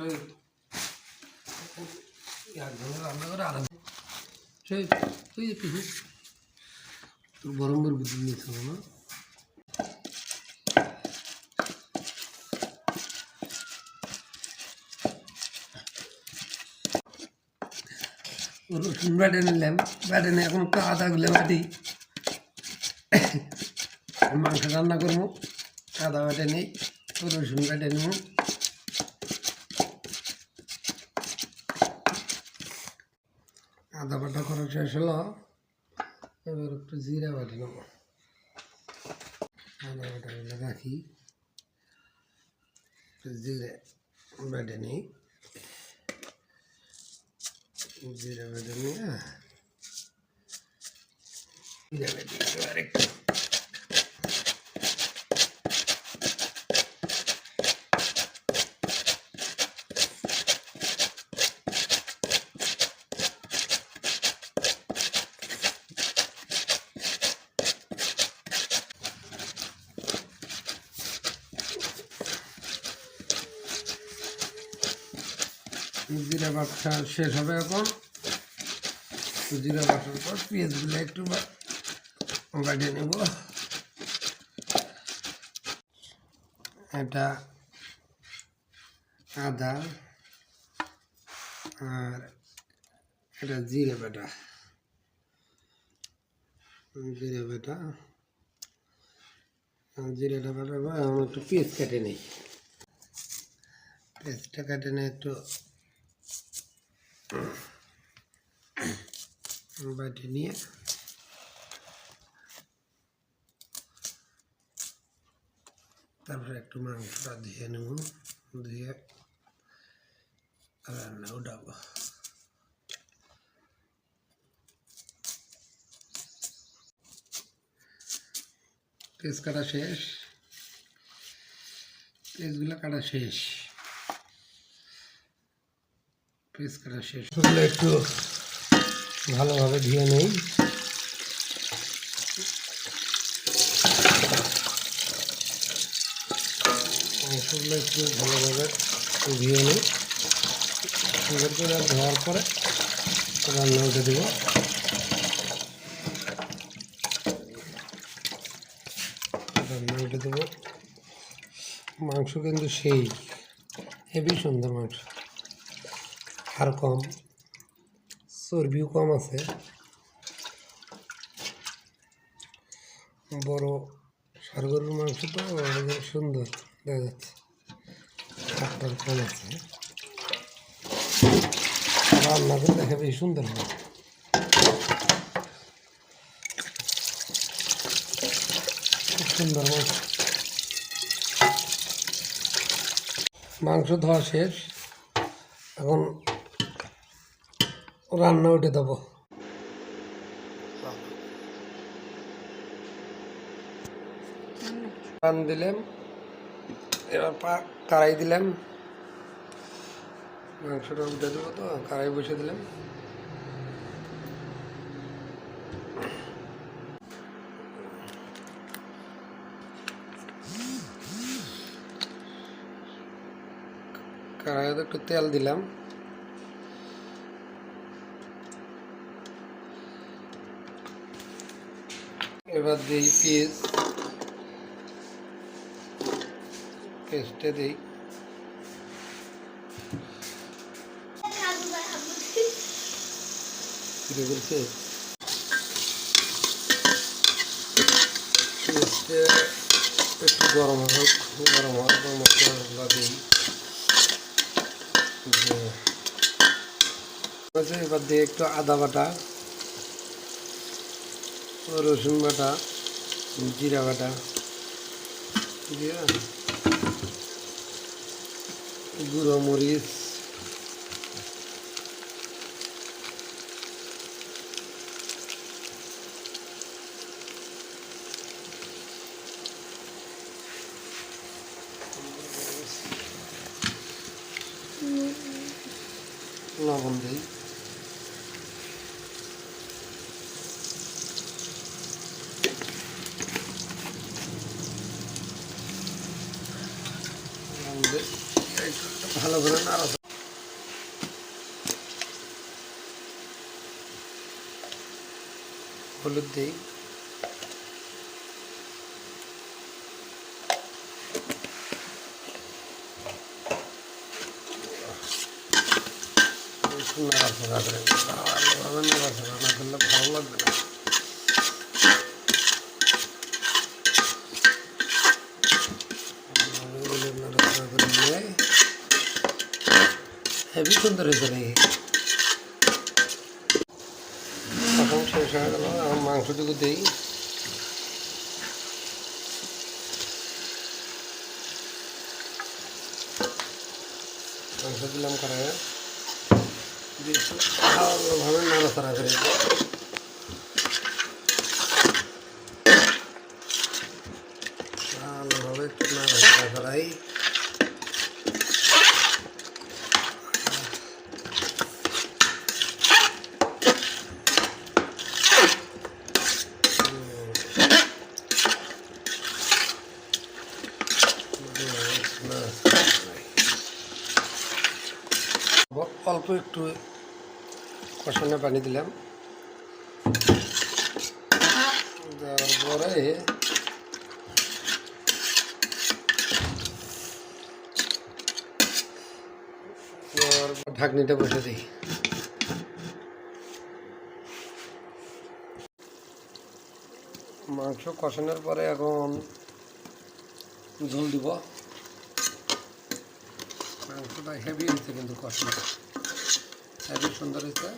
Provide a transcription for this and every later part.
তোর গরম করে বুদ্ধি নিয়েছ না? রসুন বেটে নিলাম, বেটে নিয়ে এখন একটু আদা গুলে বাটি। মাংস রান্না করব, আদা বেটে নিই রসুন বেটে নেব। আদা বাটা করা শেষ হলো। এবার একটু জিরা বাটি নেব। আদা বাটাগুলো রাখি জিরে বেটে নিই। জিরা বেটে নিয়ে জিরা বেটে এবার জিরা বাটা শেষ হবে এখন। জিরা বাটার পর পেঁয়াজগুলো একটু বা- বাটিয়ে নেব। এটা আদা আর এটা জিরে বাটা। জিরে বাটা। জিরেটা বাটা আমি একটু পেঁয়াজ কেটে নিই। পেঁয়াজটা কেটে নিয়ে একটু বাটি নিয়ে তারপরে একটু মাংসটা ধুয়ে নেব, ধুয়ে রান্না উঠাবো পেঁয়াজ কাটা শেষ পেঁয়াজগুলো কাটা শেষ। পেঁয়াজ কাটা শেষ। ওগুলো একটু ভালোভাবে ধুয়ে নেই। মাংসগুলো একটু ভালোভাবে ধুয়ে নিই। সুন্দর করে ধোয়ার পরে রান্না উঠে দেবো। রান্না উঠে দেবো। মাংস কিন্তু সেই হেভি সুন্দর মাংস। আর কম, চর্বিও কম আছে। বড় সারগরুর মাংস তো অনেক সুন্দর দেখা যাচ্ছে। হাতটার কম আছে রান্না করে দেখে বেশ সুন্দর হয়। সুন্দর মাংস মাংস ধোয়া শেষ। এখন রান্না উঠে দেবো। পান দিলাম এবার কারাই দিলাম মাংসটা উঠে দেবো তো কারাই বসে দিলাম কড়াইতে একটু তেল দিলাম। এবার দিই পেঁয়াজ পেস্টে দিই। বলছে? পেস্টে একটু গরম হোক, গরম হওয়ার পর মশলা দিই। এবার দিয়ে একটু আদা বাটা। রসুন বাটা জিরা বাটা দিয়ে গুঁড়ো মরিচ লবণ দিই। একটু ভালো করে নাড়া হলুদ দিই। ভালো লাগবে না। হেভি সুন্দর হয়েছে রে এখন শেষ হয়ে গেল এখন মাংসটুকু দিই। মাংস দিলাম করে ভালোভাবে নাড়াচাড়া করে ভালোভাবে একটু নাড়াচাড়া করাই। একটু কষানো পানি দিলাম। দেওয়ার পরে দেওয়ার পর ঢাকনিটা বসে দিই। মাংস কষানোর পরে এখন ঝোল দিব। মাংসটা হেভি হয়েছে কিন্তু কষানো। হেভি সুন্দর হয়েছে।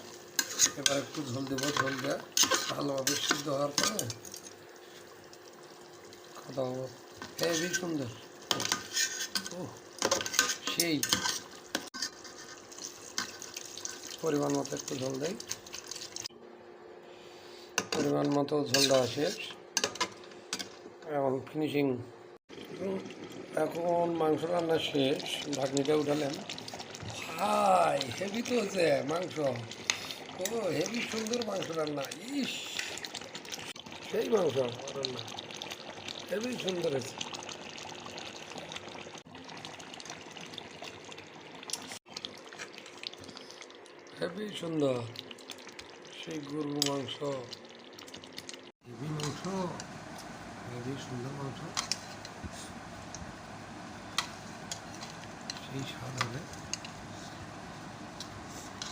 এবার একটু ঝোল দেবো, ঝোল দিয়ে। ভালোভাবে সিদ্ধ হওয়ার পরে। খাওয়া হেভি সুন্দর। ও সেই। পরিমাণ মতো একটু ঝোল দেয় পরিমাণ মতো ঝোল দেওয়া শেষ। এবং ফিনিশিং এখন মাংস রান্না শেষ। ঢাকনিটা উঠালাম হাই, হেভি তো হচ্ছে মাংস। ও, হেভি সুন্দর মাংস রান্না, ইস। সেই মাংস রান্না। হেভি সুন্দর হয়েছে। হেভি সুন্দর। সেই গরুর মাংস। হেভি মাংস, হেভি সুন্দর মাংস। সেই স্বাদ হবে স্বাদের মজাই আছে হুম। সেই স্বাদ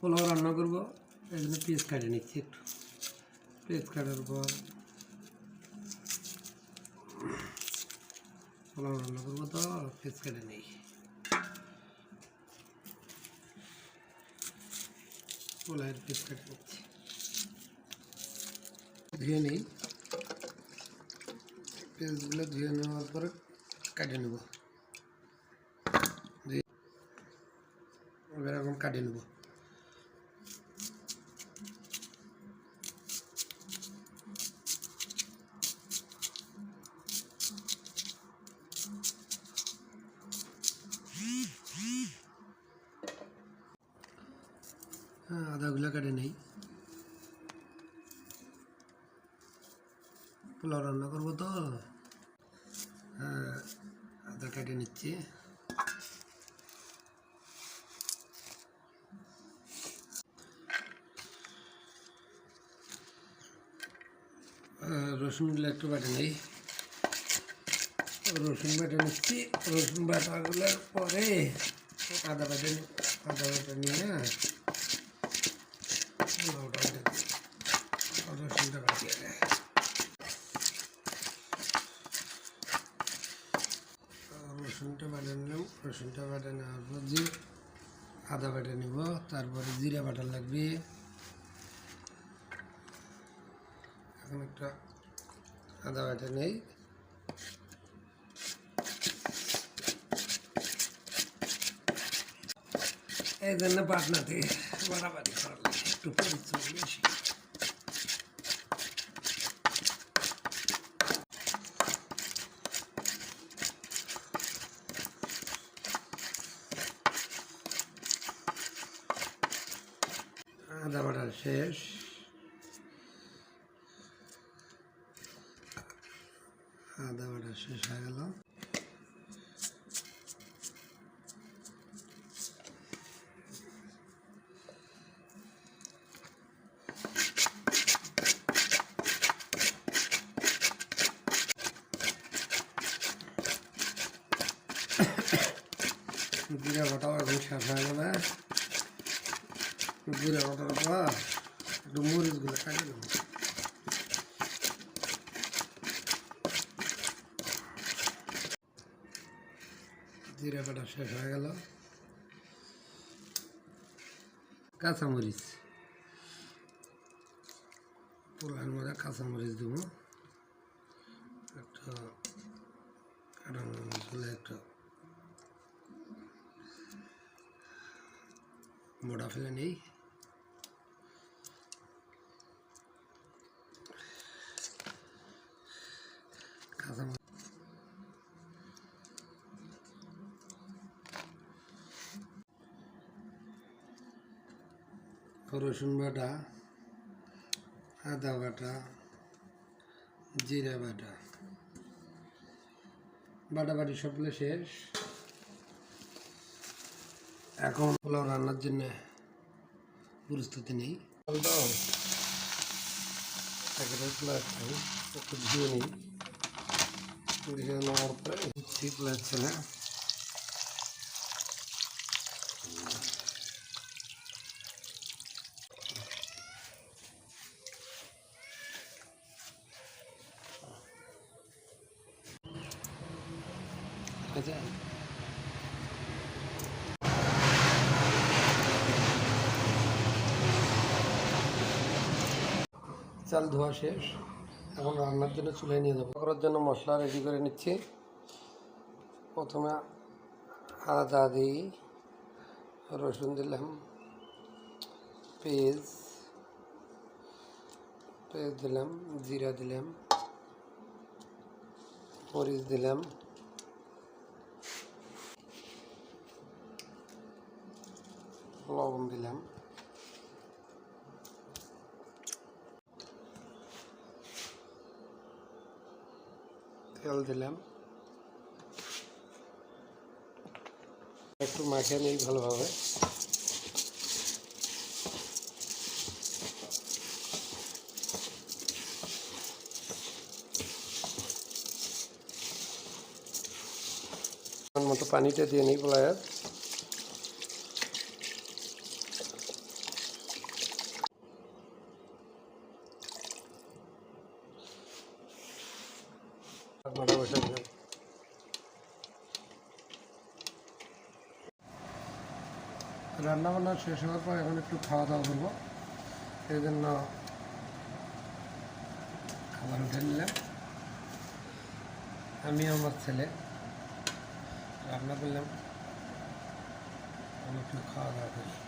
পোলাও রান্না করব। এই জন্য পেঁয়াজ কাটে নিচ্ছি একটু। পেঁয়াজ কাটার পর পোলাও রান্না করব তো পেঁয়াজ কেটে নিই। পোলাওয়ের পেঁয়াজ করছি ধুয়ে নিই। পেঁয়াজগুলো ধুয়ে নেওয়ার পরে কাটে নেব। এখন কাটে নেব। রান্না করব তো। হ্যাঁ আদা কেটে নিচ্ছি। রসুনগুলো একটু বেটে নেই। রসুন বেটে নিচ্ছি। রসুন বাটাগুলোর পরে আদা বেটে আদা বেটে নিয়ে বেটে দিই। রসুনটা বাটিয়ে দেয় রসুনটা বাটা নিলাম। রসুনটা বাটা নেওয়ার পর যে আদা বাটা নিব, তারপরে জিরা বাটা লাগবে। এখন একটা আদা বাটা নেই। এই জন্য পাটনাতে বাড়াবাড়ি করা লাগে, একটু পরিশ্রম বেশি আদা বাটা শেষ আদা বাটা শেষ হয়ে গেল জিরা বাটাও এখন শেষ হয়ে যাবে জিরা বাটার পর একটু মরিচগুলো কাটে দেবো জিরা বাটা শেষ হয়ে গেল। কাঁচামরিচ। পোলার মধ্যে কাঁচামরিচ দেবো। একটা কাটানো মরিচগুলো একটু মোটা ফেলে নেই কাঁচামরিচ রসুন বাটা, আদা বাটা, জিরা বাটা। বাটাবাটি সবগুলো শেষ। এখন পোলাও রান্নার জন্য প্রস্তুতি নেই। একটু ধুয়ে নিই। ধুয়ে নেওয়ার পরে লাগছে না। চাল ধোয়া শেষ। এখন রান্নার জন্য চুলে নিয়ে যাব। করার জন্য মশলা রেডি করে নিচ্ছি। প্রথমে আদা দিই রসুন দিলাম, পেঁয়াজ পেঁয়াজ দিলাম, জিরা দিলাম, মরিচ দিলাম। লবণ দিলাম। তেল দিলাম। একটু মাখিয়ে নিই ভালোভাবে। মতো পানিটা দিয়ে নিই পোলায়ের আপনারা বসে দিলাম রান্না বান্না শেষ হওয়ার পর এখন একটু খাওয়া দাওয়া করব। এই জন্য খাবার উঠে নিলাম। আমি আমার ছেলে রান্না করলাম। আমি একটু খাওয়া দাওয়া করি।